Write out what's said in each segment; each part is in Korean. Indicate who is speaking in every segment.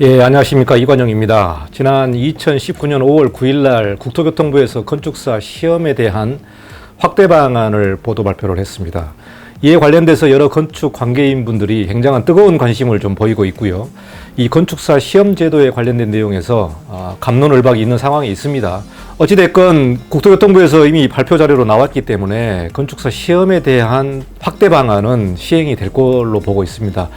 Speaker 1: 예, 안녕하십니까. 이관영입니다. 지난 2019년 5월 9일 날 국토교통부에서 건축사 시험에 대한 확대 방안을 보도 발표를 했습니다. 이에 관련돼서 여러 건축 관계인 분들이 굉장한 뜨거운 관심을 좀 보이고 있고요. 이 건축사 시험 제도에 관련된 내용에서 아, 감론을박이 있는 상황이 있습니다. 어찌됐건 국토교통부에서 이미 발표 자료로 나왔기 때문에 건축사 시험에 대한 확대 방안은 시행이 될 걸로 보고 있습니다.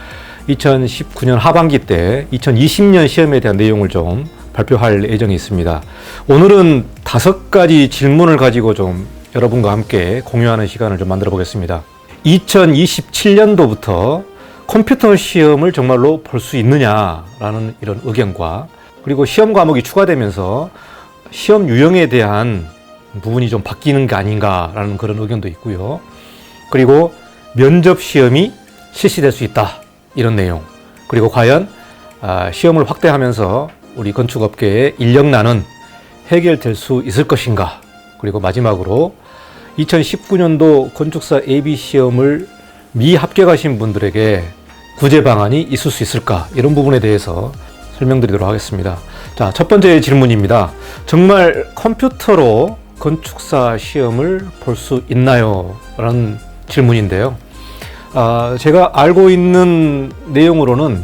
Speaker 1: 2019년 하반기 때 2020년 시험에 대한 내용을 좀 발표할 예정이 있습니다. 오늘은 다섯 가지 질문을 가지고 좀 여러분과 함께 공유하는 시간을 좀 만들어 보겠습니다. 2027년도부터 컴퓨터 시험을 정말로 볼 수 있느냐라는 이런 의견과 그리고 시험 과목이 추가되면서 시험 유형에 대한 부분이 좀 바뀌는 게 아닌가라는 그런 의견도 있고요. 그리고 면접 시험이 실시될 수 있다. 이런 내용. 그리고 과연 아, 시험을 확대하면서 우리 건축업계의 인력난은 해결될 수 있을 것인가. 그리고 마지막으로 2019년도 건축사 AB 시험을 미합격하신 분들에게 구제 방안이 있을 수 있을까? 이런 부분에 대해서 설명드리도록 하겠습니다. 자, 첫 번째 질문입니다. 정말 컴퓨터로 건축사 시험을 볼 수 있나요? 라는 질문인데요. 아, 제가 알고 있는 내용으로는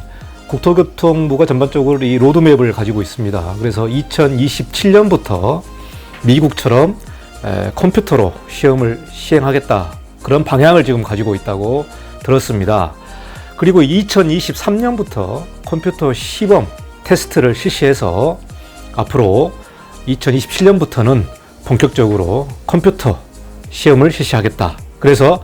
Speaker 1: 국토교통부가 전반적으로 이 로드맵을 가지고 있습니다. 그래서 2027년부터 미국처럼 에, 컴퓨터로 시험을 시행하겠다. 그런 방향을 지금 가지고 있다고 들었습니다. 그리고 2023년부터 컴퓨터 시범 테스트를 실시해서 앞으로 2027년부터는 본격적으로 컴퓨터 시험을 실시하겠다. 그래서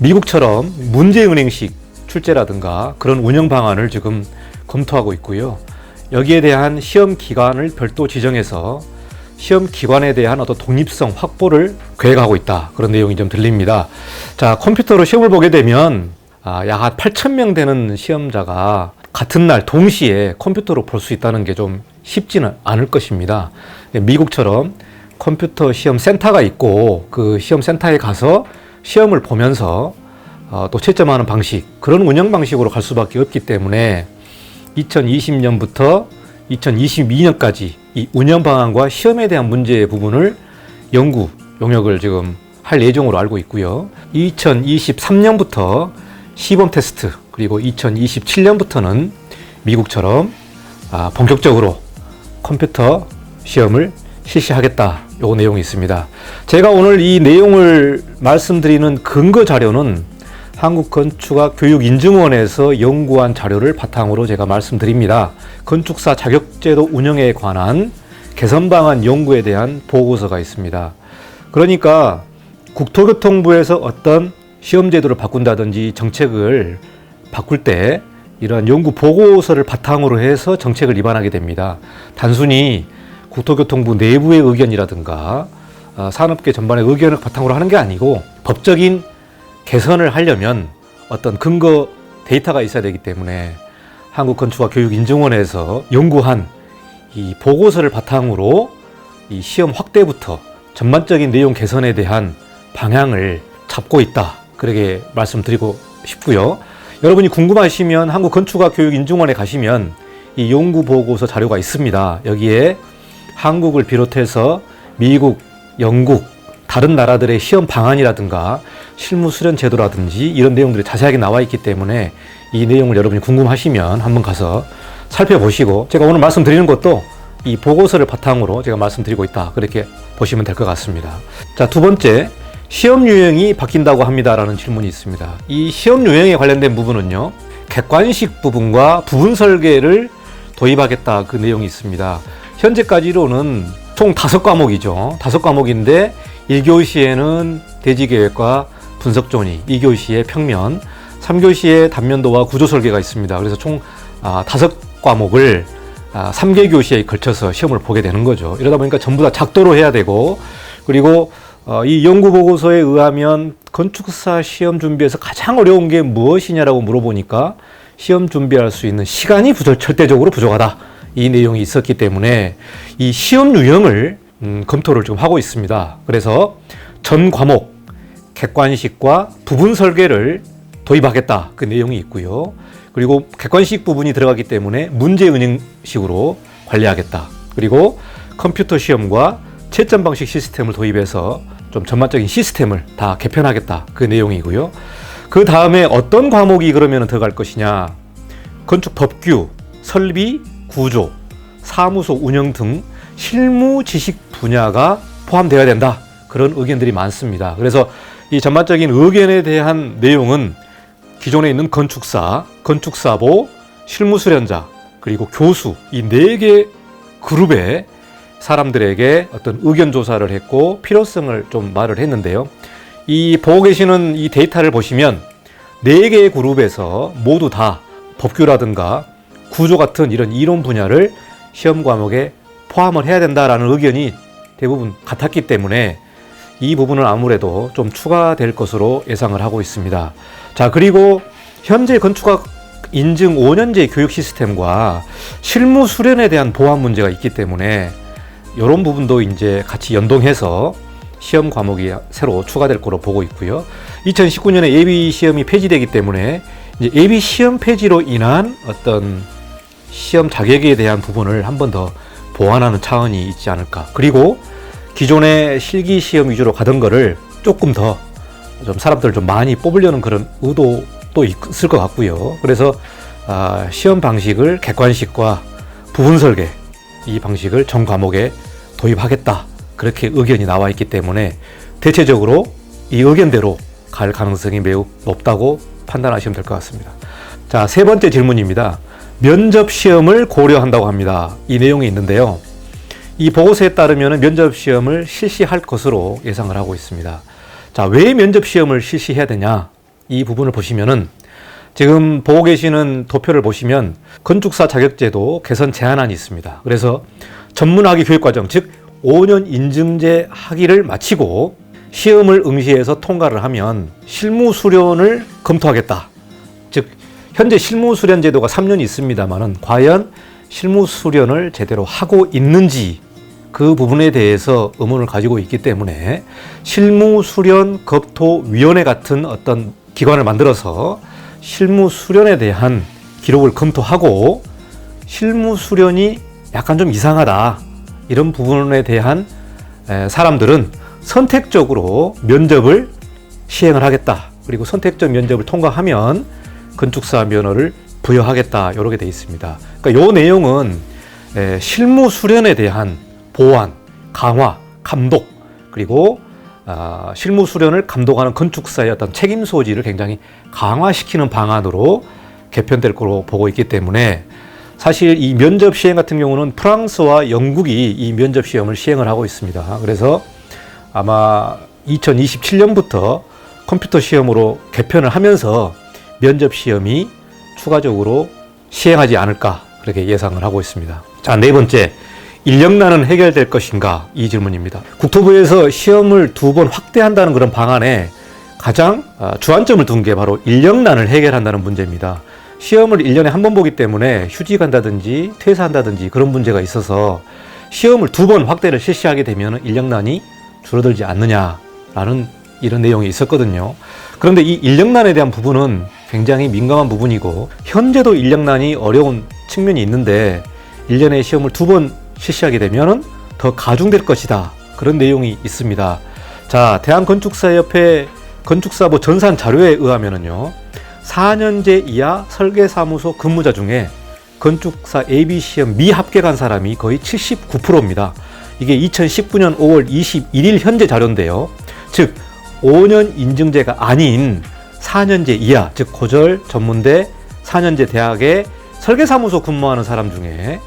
Speaker 1: 미국처럼 문제은행식 출제라든가 그런 운영 방안을 지금 검토하고 있고요. 여기에 대한 시험 기간을 별도 지정해서 시험 기관에 대한 어떤 독립성 확보를 계획하고 있다. 그런 내용이 좀 들립니다. 자, 컴퓨터로 시험을 보게 되면 아, 약한 8,000명 되는 시험자가 같은 날 동시에 컴퓨터로 볼 수 있다는 게 좀 쉽지는 않을 것입니다. 미국처럼 컴퓨터 시험 센터가 있고 그 시험 센터에 가서 시험을 보면서 어, 또 채점하는 방식 그런 운영 방식으로 갈 수밖에 없기 때문에 2020년부터 2022년까지 이 운영 방안과 시험에 대한 문제의 부분을 연구 용역을 지금 할 예정으로 알고 있고요. 2023년부터 시범 테스트 그리고 2027년부터는 미국처럼 아, 본격적으로 컴퓨터 시험을 실시하겠다. 요 내용이 있습니다. 제가 오늘 이 내용을 말씀드리는 근거 자료는 한국건축학교육인증원에서 연구한 자료를 바탕으로 제가 말씀드립니다. 건축사 자격제도 운영에 관한 개선 방안 연구에 대한 보고서가 있습니다. 그러니까 국토교통부에서 어떤 시험 제도를 바꾼다든지 정책을 바꿀 때 이러한 연구 보고서를 바탕으로 해서 정책을 입안하게 됩니다. 단순히 국토교통부 내부의 의견이라든가 아, 산업계 전반의 의견을 바탕으로 하는 게 아니고 법적인 개선을 하려면 어떤 근거 데이터가 있어야 되기 때문에 한국건축학 교육인증원에서 연구한 이 보고서를 바탕으로 이 시험 확대부터 전반적인 내용 개선에 대한 방향을 잡고 있다. 그렇게 말씀드리고 싶고요. 여러분이 궁금하시면 한국건축학 교육인증원에 가시면 이 연구 보고서 자료가 있습니다. 여기에 한국을 비롯해서 미국, 영국, 다른 나라들의 시험 방안이라든가 실무 수련 제도라든지 이런 내용들이 자세하게 나와 있기 때문에 이 내용을 여러분이 궁금하시면 한번 가서 살펴보시고 제가 오늘 말씀드리는 것도 이 보고서를 바탕으로 제가 말씀드리고 있다. 그렇게 보시면 될 것 같습니다. 자, 두 번째. 시험 유형이 바뀐다고 합니다라는 질문이 있습니다. 이 시험 유형에 관련된 부분은요. 객관식 부분과 부분 설계를 도입하겠다 그 내용이 있습니다. 현재까지로는 총 다섯 과목이죠. 다섯 과목인데 1교시에는 대지계획과 분석존이, 2교시에 평면, 3교시에 단면도와 구조 설계가 있습니다. 그래서 총 아, 다섯 과목을 아, 3개 교시에 걸쳐서 시험을 보게 되는 거죠. 이러다 보니까 전부 다 작도로 해야 되고 그리고 어, 이 연구 보고서에 의하면 건축사 시험 준비에서 가장 어려운 게 무엇이냐라고 물어보니까 시험 준비할 수 있는 시간이 부절, 절대적으로 부족하다. 이 내용이 있었기 때문에 이 시험 유형을 음, 검토를 좀 하고 있습니다. 그래서 전 과목 객관식과 부분 설계를 도입하겠다 그 내용이 있고요. 그리고 객관식 부분이 들어가기 때문에 문제 은행식으로 관리하겠다. 그리고 컴퓨터 시험과 채점 방식 시스템을 도입해서 좀 전반적인 시스템을 다 개편하겠다. 그 내용이고요. 그 다음에 어떤 과목이 그러면 들어갈 것이냐. 건축 법규, 설비, 구조, 사무소 운영 등 실무 지식 분야가 포함되어야 된다. 그런 의견들이 많습니다. 그래서 이 전반적인 의견에 대한 내용은 기존에 있는 건축사, 건축사보, 실무수련자, 그리고 교수 이 네 개 그룹의 사람들에게 어떤 의견 조사를 했고 필요성을 좀 말을 했는데요. 이 보고 계시는 이 데이터를 보시면 네 개의 그룹에서 모두 다 법규라든가 구조 같은 이런 이론 분야를 시험 과목에 포함을 해야 된다라는 의견이 대부분 같았기 때문에 이 부분은 아무래도 좀 추가될 것으로 예상을 하고 있습니다. 자, 그리고 현재 건축학 인증 5년제 교육 시스템과 실무 수련에 대한 보안 문제가 있기 때문에 이런 부분도 이제 같이 연동해서 시험 과목이 새로 추가될 거로 보고 있고요. 2019년에 예비 시험이 폐지되기 때문에 이제 예비 시험 폐지로 인한 어떤 시험 자격에 대한 부분을 한 번 더 보완하는 차원이 있지 않을까. 그리고 기존의 실기 시험 위주로 가던 거를 조금 더 좀 사람들을 좀 많이 뽑으려는 그런 의도도 있을 것 같고요. 그래서 아, 시험 방식을 객관식과 부분 설계 이 방식을 전 과목에 도입하겠다. 그렇게 의견이 나와 있기 때문에 대체적으로 이 의견대로 갈 가능성이 매우 높다고 판단하시면 될 것 같습니다. 자, 세 번째 질문입니다. 면접 시험을 고려한다고 합니다. 이 내용이 있는데요. 이 보고서에 따르면 면접 시험을 실시할 것으로 예상을 하고 있습니다. 자, 왜 면접 시험을 실시해야 되냐? 이 부분을 보시면은 지금 보고 계시는 도표를 보시면 건축사 자격제도 개선 제한안이 있습니다. 그래서 전문학위 교육과정, 즉 5년 인증제 학위를 마치고 시험을 응시해서 통과를 하면 실무 수련을 검토하겠다. 즉 현재 실무 수련 제도가 3년이 있습니다만은 과연 실무 수련을 제대로 하고 있는지 그 부분에 대해서 의문을 가지고 있기 때문에 실무 수련 검토 위원회 같은 어떤 기관을 만들어서 실무 수련에 대한 기록을 검토하고 실무 수련이 약간 좀 이상하다 이런 부분에 대한 사람들은 선택적으로 면접을 시행을 하겠다. 그리고 선택적 면접을 통과하면 건축사 면허를 부여하겠다 이렇게 돼 있습니다. 그러니까 이 내용은 실무 수련에 대한 보완, 강화, 감독 그리고 어, 실무 수련을 감독하는 건축사의 어떤 책임 소지를 굉장히 강화시키는 방안으로 개편될 거로 보고 있기 때문에 사실 이 면접 시행 같은 경우는 프랑스와 영국이 이 면접 시험을 시행을 하고 있습니다. 그래서 아마 2027년부터 컴퓨터 시험으로 개편을 하면서 면접 시험이 추가적으로 시행하지 않을까 그렇게 예상을 하고 있습니다. 자, 네 번째. 인력난은 해결될 것인가? 이 질문입니다. 국토부에서 시험을 두 번 확대한다는 그런 방안에 가장 아, 주안점을 둔 게 바로 인력난을 해결한다는 문제입니다. 시험을 1년에 한 번 보기 때문에 휴직 한다든지 퇴사한다든지 그런 문제가 있어서 시험을 두 번 확대를 실시하게 되면 인력난이 줄어들지 않느냐라는 이런 내용이 있었거든요. 그런데 이 인력난에 대한 부분은 굉장히 민감한 부분이고 현재도 인력난이 어려운 측면이 있는데 1년에 시험을 두 번 실시하게 되면 더 가중될 것이다. 그런 내용이 있습니다. 자, 대한건축사협회 건축사부 전산 자료에 의하면은요, 4년제 이하 설계사무소 근무자 중에 건축사 AB 시험 미합격한 사람이 거의 79%입니다. 이게 2019년 5월 21일 현재 자료인데요. 즉, 5년 인증제가 아닌 4년제 이하, 즉 고졸 전문대 4년제 대학에 설계사무소 근무하는 사람 중에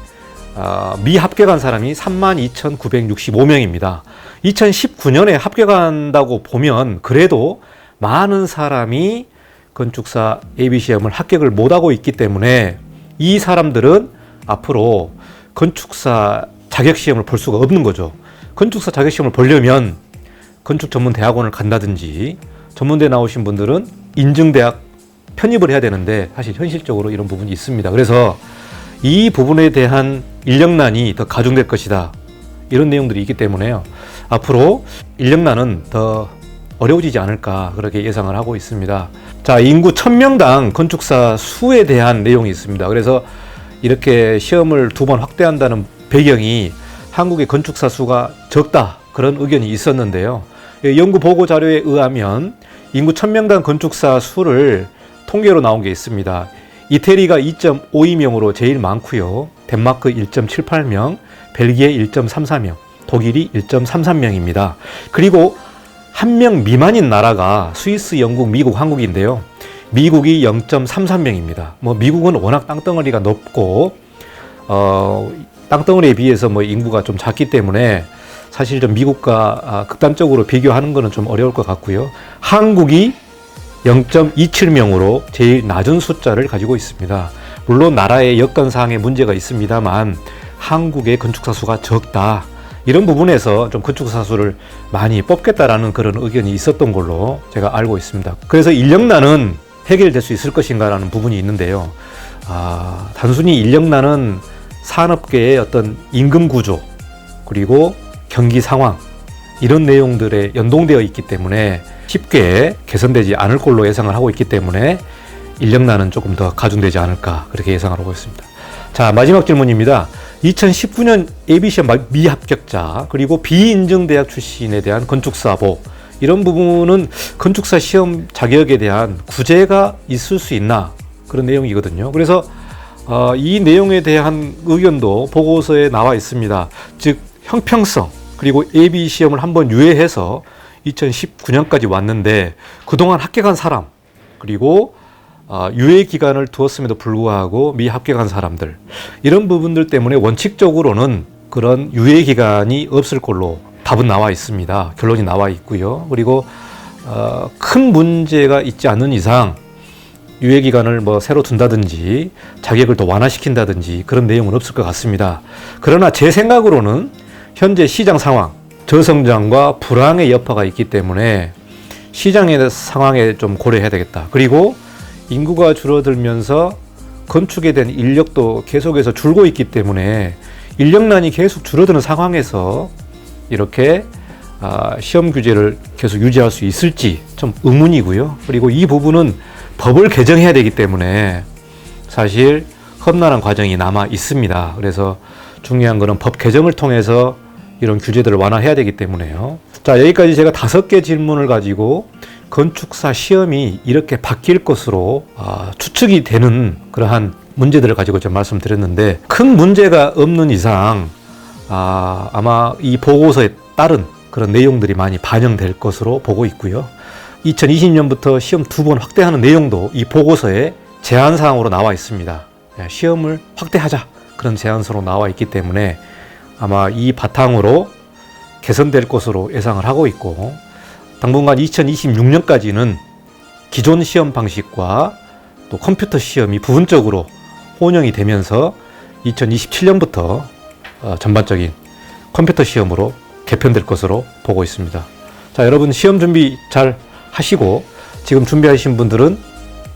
Speaker 1: 어, 미합격한 사람이 32,965명입니다. 2019년에 합격한다고 보면 그래도 많은 사람이 건축사 AB 시험을 합격을 못하고 있기 때문에 이 사람들은 앞으로 건축사 자격 시험을 볼 수가 없는 거죠. 건축사 자격 시험을 보려면 건축 전문 대학원을 간다든지 전문대 나오신 분들은 인증대학 편입을 해야 되는데 사실 현실적으로 이런 부분이 있습니다. 그래서 이 부분에 대한 인력난이 더 가중될 것이다. 이런 내용들이 있기 때문에요. 앞으로 인력난은 더 어려워지지 않을까 그렇게 예상을 하고 있습니다. 자, 인구 1000명당 건축사 수에 대한 내용이 있습니다. 그래서 이렇게 시험을 두 번 확대한다는 배경이 한국의 건축사 수가 적다 그런 의견이 있었는데요. 예, 연구 보고 자료에 의하면 인구 1000명당 건축사 수를 통계로 나온 게 있습니다. 이태리가 2.52명으로 제일 많고요. 덴마크 1.78명, 벨기에 1.34명, 독일이 1.33명입니다. 그리고 한 명 미만인 나라가 스위스, 영국, 미국, 한국인데요. 미국이 0.33명입니다. 뭐 미국은 워낙 땅덩어리가 높고 어, 땅덩어리에 비해서 뭐 인구가 좀 작기 때문에 사실 좀 미국과 아, 극단적으로 비교하는 것은 좀 어려울 것 같고요. 한국이 0.27명으로 제일 낮은 숫자를 가지고 있습니다. 물론 나라의 여건상의 문제가 있습니다만 한국의 건축사 수가 적다. 이런 부분에서 좀 건축사 수를 많이 뽑겠다라는 그런 의견이 있었던 걸로 제가 알고 있습니다. 그래서 인력난은 해결될 수 있을 것인가라는 부분이 있는데요. 아, 단순히 인력난은 산업계의 어떤 임금 구조 그리고 경기 상황 이런 내용들에 연동되어 있기 때문에 쉽게 개선되지 않을 걸로 예상을 하고 있기 때문에 인력난은 조금 더 가중되지 않을까 그렇게 예상을 하고 있습니다. 자 마지막 질문입니다. 2019년 예비시험 미합격자 그리고 비인증 대학 출신에 대한 건축사보 이런 부분은 건축사 시험 자격에 대한 구제가 있을 수 있나 그런 내용이거든요. 그래서 어, 이 내용에 대한 의견도 보고서에 나와 있습니다. 즉 형평성 그리고 예비 시험을 한번 유예해서 2019년까지 왔는데 그동안 합격한 사람 그리고 어, 유예 기간을 두었음에도 불구하고 미합격한 사람들 이런 부분들 때문에 원칙적으로는 그런 유예 기간이 없을 걸로 답은 나와 있습니다. 결론이 나와 있고요. 그리고 어, 큰 문제가 있지 않는 이상 유예 기간을 뭐 새로 둔다든지 자격을 더 완화시킨다든지 그런 내용은 없을 것 같습니다. 그러나 제 생각으로는 현재 시장 상황, 저성장과 불황의 여파가 있기 때문에 시장의 상황에 좀 고려해야 되겠다. 그리고 인구가 줄어들면서 건축에 대한 인력도 계속해서 줄고 있기 때문에 인력난이 계속 줄어드는 상황에서 이렇게 아, 시험 규제를 계속 유지할 수 있을지 좀 의문이고요. 그리고 이 부분은 법을 개정해야 되기 때문에 사실 험난한 과정이 남아 있습니다. 그래서 중요한 것은 법 개정을 통해서 이런 규제들을 완화해야 되기 때문에요. 자, 여기까지 제가 다섯 개 질문을 가지고 건축사 시험이 이렇게 바뀔 것으로 아, 추측이 되는 그러한 문제들을 가지고 좀 말씀드렸는데 큰 문제가 없는 이상 아, 아마 이 보고서에 따른 그런 내용들이 많이 반영될 것으로 보고 있고요. 2020년부터 시험 두 번 확대하는 내용도 이 보고서에 제한 사항으로 나와 있습니다. 예, 시험을 확대하자 그런 제안서로 나와 있기 때문에 아마 이 바탕으로 개선될 것으로 예상을 하고 있고 당분간 2026년까지는 기존 시험 방식과 또 컴퓨터 시험이 부분적으로 혼용이 되면서 2027년부터 어, 전반적인 컴퓨터 시험으로 개편될 것으로 보고 있습니다. 자, 여러분 시험 준비 잘 하시고 지금 준비하신 분들은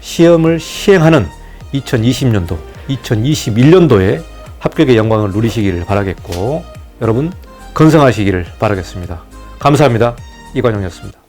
Speaker 1: 시험을 시행하는 2020년도, 2021년도에 합격의 영광을 누리시기를 바라겠고 여러분 건승하시기를 바라겠습니다. 감사합니다. 이관영이었습니다.